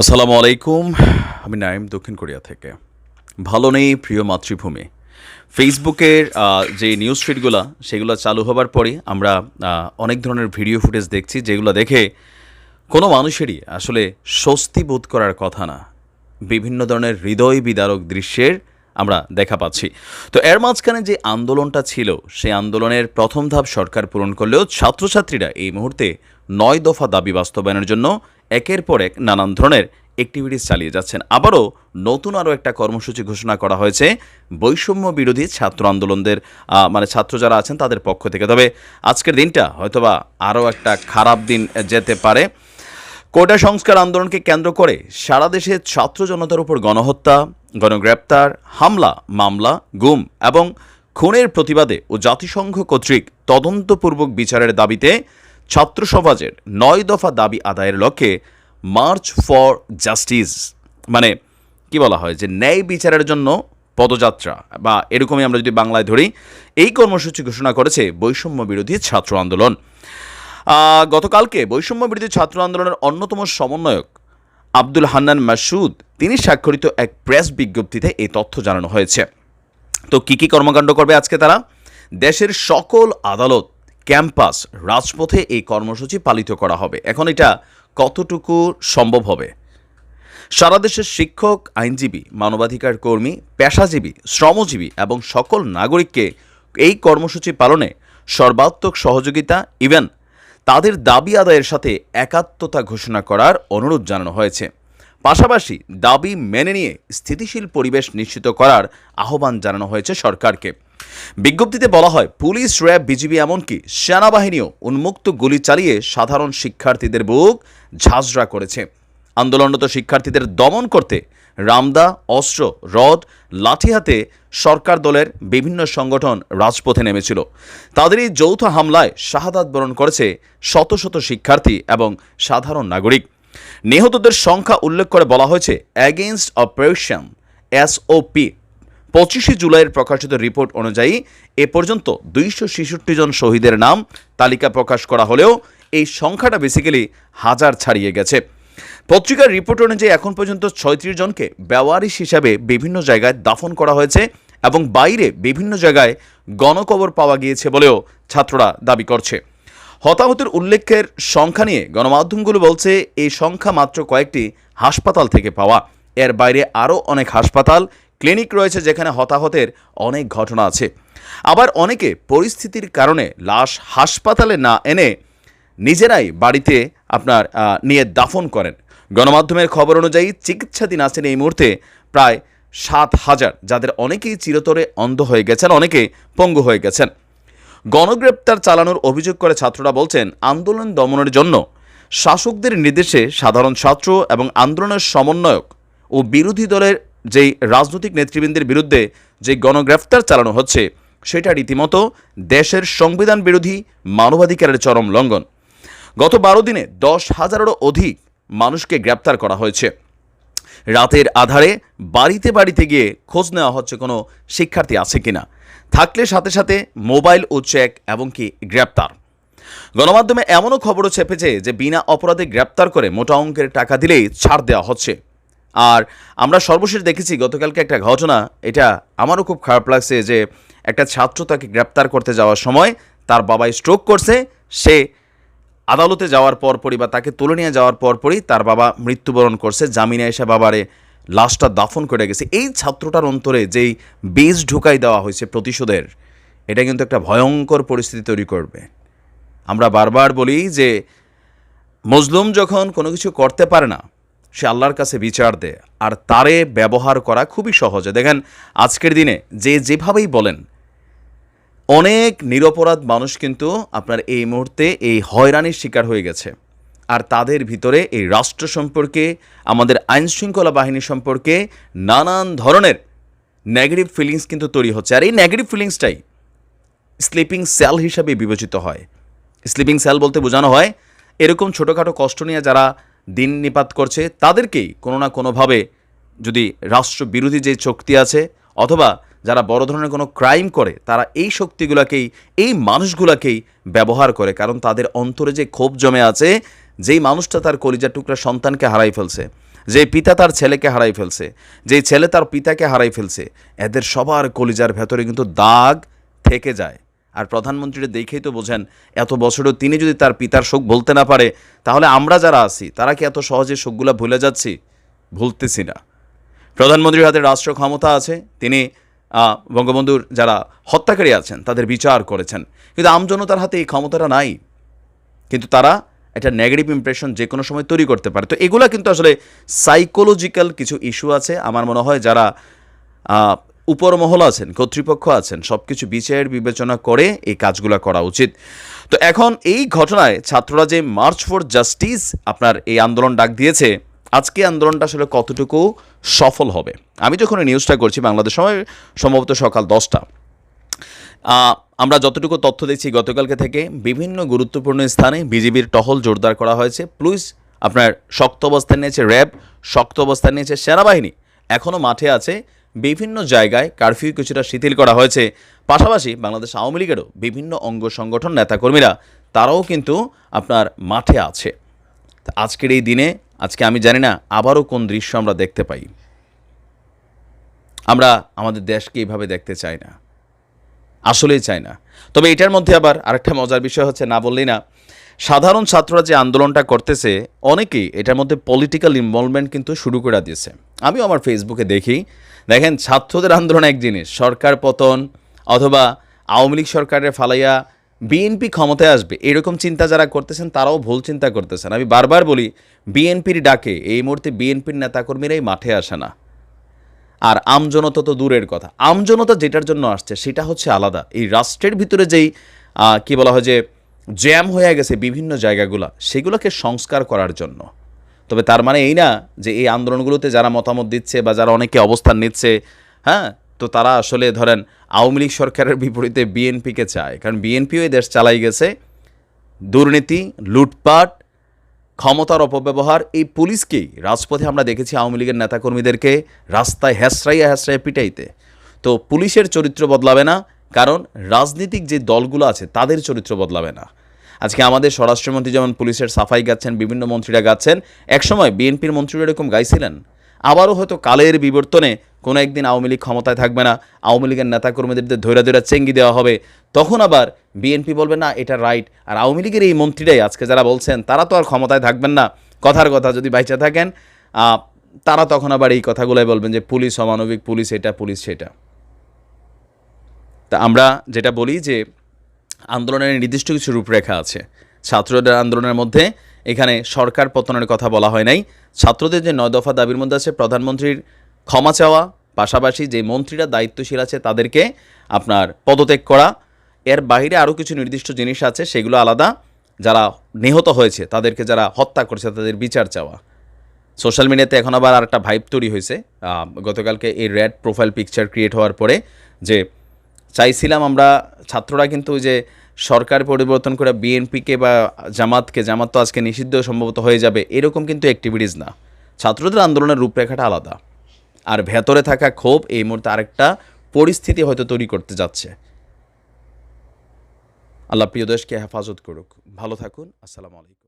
আসসালামু আলাইকুম। আমি নাইম দক্ষিণ কোরিয়া থেকে। ভালো নেই প্রিয় মাতৃভূমি। ফেসবুকের যে নিউজ ফিডগুলো সেগুলো চালু হবার পরে আমরা অনেক ধরনের ভিডিও ফুটেজ দেখছি, যেগুলো দেখে কোনো মানুষেরই আসলে স্বস্তি বোধ করার কথা না। বিভিন্ন ধরনের হৃদয় বিদারক দৃশ্যের আমরা দেখা পাচ্ছি। তো এর মাঝখানে যে আন্দোলনটা ছিল, সেই আন্দোলনের প্রথম ধাপ সরকার পূরণ করলেও ছাত্রছাত্রীরা এই মুহূর্তে নয় দফা দাবি বাস্তবায়নের জন্য একের পর এক নানান ধরনের অ্যাক্টিভিটিস চালিয়ে যাচ্ছেন। আবারও নতুন আরও একটা কর্মসূচি ঘোষণা করা হয়েছে বৈষম্য বিরোধী ছাত্র আন্দোলনদের মানে ছাত্র যারা আছেন তাদের পক্ষ থেকে। তবে আজকের দিনটা হয়তোবা আরও একটা খারাপ দিন যেতে পারে। কোটা সংস্কার আন্দোলনকে কেন্দ্র করে সারা দেশে ছাত্র জনতার উপর গণহত্যা, গণগ্রেপ্তার, হামলা, মামলা, গুম এবং খুনের প্রতিবাদে ও জাতিসংঘ কর্তৃক তদন্তপূর্বক বিচারের দাবিতে ছাত্র সমাজের নয় দফা দাবি আদায়ের লক্ষ্যে মার্চ ফর জাস্টিস। মানে কি বলা হয় যে ন্যায় বিচারের জন্য পদযাত্রা। বা এরকমই আমরা যদি বাংলায় ধরি, এই কর্মসূচি ঘোষণা করেছে বৈষম্য বিরোধী ছাত্র আন্দোলন। গতকালকে বৈষম্য বিরোধী ছাত্র আন্দোলনের অন্যতম সমন্বয়ক আব্দুল হান্নান মাসুদ, তিনি স্বাক্ষরিত এক প্রেস বিজ্ঞপ্তিতে এই তথ্য জানানো হয়েছে। তো কি কি কর্মকাণ্ড করবে আজকে তারা? দেশের সকল আদালত ক্যাম্পাস রাজপথে এই কর্মসূচি পালিত করা হবে। এখন এটা কতটুকু সম্ভব হবে? সারা দেশের শিক্ষক, আইনজীবী, মানবাধিকার কর্মী, পেশাজীবী, শ্রমজীবী এবং সকল নাগরিককে এই কর্মসূচি পালনে সর্বাত্মক সহযোগিতা ইভেন তাদের দাবি আদায়ের সাথে একাত্মতা ঘোষণা করার অনুরোধ জানানো হয়েছে। পাশাপাশি দাবি মেনে নিয়ে স্থিতিশীল পরিবেশ নিশ্চিত করার আহ্বান জানানো হয়েছে সরকারকে। বিজ্ঞপ্তিতে বলা হয়, পুলিশ, র্যাব, বিজিবি এমনকি সেনাবাহিনীও উন্মুক্ত গুলি চালিয়ে সাধারণ শিক্ষার্থীদের বুক ঝাঁঝরা করেছে। আন্দোলনরত শিক্ষার্থীদের দমন করতে রামদা, অস্ত্র, রড, লাঠি হাতে সরকার দলের বিভিন্ন সংগঠন রাজপথে নেমেছিল। তাদের এই যৌথ হামলায় শাহাদাত বরণ করেছে শত শত শিক্ষার্থী এবং সাধারণ নাগরিক। নিহতদের সংখ্যা উল্লেখ করে বলা হয়েছে অ্যাগেনস্ট অপারেশন এসওপি পঁচিশে জুলাইয়ের প্রকাশিত রিপোর্ট অনুযায়ী এ পর্যন্ত দুইশো ছেষট্টি জন শহীদের নাম তালিকা প্রকাশ করা হলেও এই সংখ্যাটা বেসিক্যালি হাজার ছাড়িয়ে গেছে। পত্রিকার রিপোর্ট অনুযায়ী এখন পর্যন্ত ছয়ত্রিশ জনকে বেওয়ারিশ হিসাবে বিভিন্ন জায়গায় দাফন করা হয়েছে এবং বাইরে বিভিন্ন জায়গায় গণকবর পাওয়া গিয়েছে বলেও ছাত্ররা দাবি করছে। হতাহতের উল্লেখের সংখ্যা নিয়ে গণমাধ্যমগুলো বলছে, এই সংখ্যা মাত্র কয়েকটি হাসপাতাল থেকে পাওয়া। এর বাইরে আরও অনেক হাসপাতাল ক্লিনিক রয়েছে যেখানে হতাহতের অনেক ঘটনা আছে। আবার অনেকে পরিস্থিতির কারণে লাশ হাসপাতালে না এনে নিজেরাই বাড়িতে আপনার নিয়ে দাফন করেন। গণমাধ্যমের খবর অনুযায়ী চিকিৎসাধীন আছেন এই মুহূর্তে প্রায় সাত হাজার, যাদের অনেকেই চিরতরে অন্ধ হয়ে গেছেন, অনেকে পঙ্গু হয়ে গেছেন। গণগ্রেপ্তার চালানোর অভিযোগ করে ছাত্ররা বলছেন, আন্দোলন দমনের জন্য শাসকদের নির্দেশে সাধারণ ছাত্র এবং আন্দোলনের সমন্বয়ক ও বিরোধী দলের যেই রাজনৈতিক নেতৃবৃন্দের বিরুদ্ধে যে গণগ্রেফতার চালানো হচ্ছে, সেটা রীতিমতো দেশের সংবিধান বিরোধী মানবাধিকারের চরম লঙ্ঘন। গত বারো দিনে দশ হাজারেরও অধিক মানুষকে গ্রেপ্তার করা হয়েছে। রাতের আধারে বাড়িতে বাড়িতে গিয়ে খোঁজ নেওয়া হচ্ছে কোনো শিক্ষার্থী আছে কিনা। থাকলে সাথে সাথে মোবাইল ও চেক এবং কি গ্রেপ্তার। গণমাধ্যমে এমনও খবরও চেপেছে যে বিনা অপরাধে গ্রেপ্তার করে মোটা অঙ্কের টাকা দিলেই ছাড় দেওয়া হচ্ছে। আর আমরা সর্বশেষ দেখেছি গতকালকে একটা ঘটনা, এটা আমারও খুব খারাপ লাগছে যে একটা ছাত্র তাকে গ্রেপ্তার করতে যাওয়ার সময় তার বাবা স্ট্রোক করছে, সে আদালতে যাওয়ার পরপরই বা তাকে তুলে নিয়ে যাওয়ার পরপরই তার বাবা মৃত্যুবরণ করছে, জামিনে এসে বাবারে লাশটা দাফন করে গেছে। এই ছাত্রটার অন্তরে যেই বীজ ঢুকাই দেওয়া হয়েছে প্রতিশোধের, এটা কিন্তু একটা ভয়ঙ্কর পরিস্থিতি তৈরি করবে। আমরা বারবার বলি যে মজলুম যখন কোনো কিছু করতে পারে না সে আল্লাহর কাছে বিচার দেয় আর তারে ব্যবহার করা খুবই সহজে। দেখেন, আজকের দিনে যে যেভাবেই বলেন, অনেক নিরপরাধ মানুষ কিন্তু আপনার এই মুহূর্তে এই হয়রানির শিকার হয়ে গেছে। আর তাদের ভিতরে এই রাষ্ট্র সম্পর্কে, আমাদের আইন শৃঙ্খলা বাহিনী সম্পর্কে নানান ধরনের নেগেটিভ ফিলিংস কিন্তু তৈরি হচ্ছে। আর এই নেগেটিভ ফিলিংসটাই স্লিপিং সেল হিসাবে বিবেচিত হয়। স্লিপিং সেল বলতে বোঝানো হয়, এরকম ছোটোখাটো কষ্ট নিয়ে যারা দিন নিপাত করছে, তাদেরকেই কোনো না কোনোভাবে যদি রাষ্ট্রবিরোধী যে শক্তি আছে, অথবা যারা বড় ধরনের কোনো ক্রাইম করে, তারা এই শক্তিগুলোকেই, এই মানুষগুলোকেই ব্যবহার করে, কারণ তাদের অন্তরে যে ক্ষোভ জমে আছে, যেই মানুষটা তার কলিজার টুকরা সন্তানকে হারাই ফেলছে যে পিতা তার ছেলেকে হারাই ফেলছে যে ছেলে তার পিতাকে হারাই ফেলছে, এদের সবার কলিজার ভেতরে কিন্তু দাগ থেকে যায়। আর প্রধানমন্ত্রীরা দেখেই তো বোঝেন, এত বছরও তিনি যদি তার পিতার শোক বলতে না পারে, তাহলে আমরা যারা আছি, তারা কি এত সহজে শোকগুলা ভুলে যাচ্ছি? ভুলতেছি না। প্রধানমন্ত্রীর হাতে রাষ্ট্র ক্ষমতা আছে, তিনি বঙ্গবন্ধুর যারা হত্যাকারী আছেন, তাদের বিচার করেছেন। কিন্তু আমজনতার হাতে এই ক্ষমতাটা নাই। কিন্তু তারা একটা নেগেটিভ ইমপ্রেশন যে কোনো সময় তৈরি করতে পারে। তো এগুলা কিন্তু আসলে সাইকোলজিক্যাল কিছু ইস্যু আছে। আমার মনে হয় যারা উপর মহল আছেন, কর্তৃপক্ষ আছেন সব কিছু বিচার বিবেচনা করে এই কাজগুলো করা উচিত। তো এখন এই ঘটনায় ছাত্ররা যে মার্চ ফর জাস্টিস, আপনার এই আন্দোলন ডাক দিয়েছে, আজকে আন্দোলনটা আসলে কতটুকু সফল হবে? আমি যখন এই নিউজটা করছি, বাংলাদেশ সময় সম্ভবত সকাল দশটা আমরা যতটুকু তথ্য দিচ্ছি গতকালকে থেকে বিভিন্ন গুরুত্বপূর্ণ স্থানে বিজিবির টহল জোরদার করা হয়েছে পুলিশ আপনার শক্ত অবস্থান নিয়েছে র্যাব, শক্ত অবস্থান নিয়েছে সেনাবাহিনী এখনও মাঠে আছে বিভিন্ন জায়গায় কারফিউ কিছুটা শিথিল করা হয়েছে। পাশাপাশি বাংলাদেশ আওয়ামী লীগেরও বিভিন্ন অঙ্গ সংগঠন নেতাকর্মীরা, তারাও কিন্তু আপনার মাঠে আছে। আজকের এই দিনে, আজকে আমি জানি না আবারও কোন দৃশ্য আমরা দেখতে পাই। আমরা আমাদের দেশকে এইভাবে দেখতে চাই না। আসলেই চাই না। তবে এটার মধ্যে আবার আরেকটা মজার বিষয় হচ্ছে, না বললেই না সাধারণ ছাত্ররা যে আন্দোলনটা করতেছে, অনেকেই এটার মধ্যে পলিটিক্যাল ইনভলভমেন্ট কিন্তু শুরু করে দিয়েছে। আমিও আমার ফেসবুকে দেখি, দেখেন ছাত্রদের আন্দোলন এক জিনিস, সরকার পতন অথবা আওয়ামী লীগ সরকারের ফালাইয়া বিএনপি ক্ষমতায় আসবে, এরকম চিন্তা যারা করতেছেন তারাও ভুল চিন্তা করতেছেন। আমি বারবার বলি বিএনপির ডাকে, এই মুহূর্তে বিএনপির নেতাকর্মীরাই মাঠে আসে না। আর আমজনতা তো দূরের কথা। আমজনতা যেটার জন্য আসছে, সেটা হচ্ছে আলাদা। এই রাষ্ট্রের ভিতরে যেই কি বলা হয় যে জ্যাম হয়ে গেছে বিভিন্ন জায়গাগুলো, সেগুলোকে সংস্কার করার জন্য। তবে তার মানে এই না যে এই আন্দোলনগুলোতে যারা মতামত দিচ্ছে বা যারা অনেকে অবস্থান নিচ্ছে হ্যাঁ? তো তারা আসলে ধরেন আওয়ামী লীগ সরকারের বিপরীতে বিএনপিকে চায়। কারণ বিএনপিও এই দেশ চালাই গেছে। দুর্নীতি, লুটপাট, ক্ষমতার অপব্যবহার, এই পুলিশকেই রাজপথে আমরা দেখেছি আওয়ামী লীগের নেতাকর্মীদেরকে রাস্তায় হ্যাসরাইয়া হ্যাসরাইয়া পিটাইতে। তো পুলিশের চরিত্র বদলাবে না কারণ রাজনীতিক যে দলগুলো আছে, তাদের চরিত্র বদলাবে না। আজকে আমাদের স্বরাষ্ট্রমন্ত্রী যেমন পুলিশের সাফাই গাচ্ছেন, বিভিন্ন মন্ত্রীরা গাচ্ছেন, একসময় বিএনপির মন্ত্রীরা এরকম গাইছিলেন। আবারও হয়তো কালের বিবর্তনে কোনো একদিন আওয়ামী লীগ ক্ষমতায় থাকবে না, আওয়ামী লীগের নেতাকর্মীদের ধৈরা ধৈরা চেঙ্গি দেওয়া হবে। তখন আবার বিএনপি বলবে, না, এটা রাইট। আর আওয়ামী লীগের এই মন্ত্রীরাই আজকে যারা বলছেন, তারা তো আর ক্ষমতায় থাকবেন না। কথার কথা যদি বাইচা থাকেন তারা তখন আবার এই কথাগুলোই বলবেন যে, পুলিশ অমানবিক, পুলিশ এটা, পুলিশ সেটা। তা আমরা যেটা বলি যে আন্দোলনের নির্দিষ্ট কিছু রূপরেখা আছে। ছাত্রদের আন্দোলনের মধ্যে এখানে সরকার পতনের কথা বলা হয় নাই। ছাত্রদের যে নয় দফা দাবির মধ্যে আছে, প্রধানমন্ত্রীর ক্ষমা চাওয়া, পাশাপাশি যে মন্ত্রীরা দায়িত্বশীল আছে তাদেরকে আপনার পদত্যাগ করা। এর বাইরে আরও কিছু নির্দিষ্ট জিনিস আছে, সেগুলো আলাদা। যারা নিহত হয়েছে, তাদেরকে যারা হত্যা করেছে, তাদের বিচার চাওয়া। সোশ্যাল মিডিয়াতে এখন আবার আরেকটা ভাইব তৈরি হয়েছে। গতকালকে এই রেড প্রোফাইল পিকচার ক্রিয়েট হওয়ার পরে যে চাইছিলাম আমরা ছাত্ররা কিন্তু যে সরকার পরিবর্তন করে বিএনপিকে বা জামাতকে, জামাত তো আজকে নিষিদ্ধ সম্ভবত হয়ে যাবে, এরকম কিন্তু অ্যাক্টিভিটিস না। ছাত্রদের আন্দোলনের রূপরেখাটা আলাদা। আর ভেতরে থাকা ক্ষোভ এই মুহূর্তে আরেকটা পরিস্থিতি হয়তো তৈরি করতে যাচ্ছে। আল্লাহ প্রিয় দেশকে হেফাজত করুক। ভালো থাকুন। আসসালামু আলাইকুম।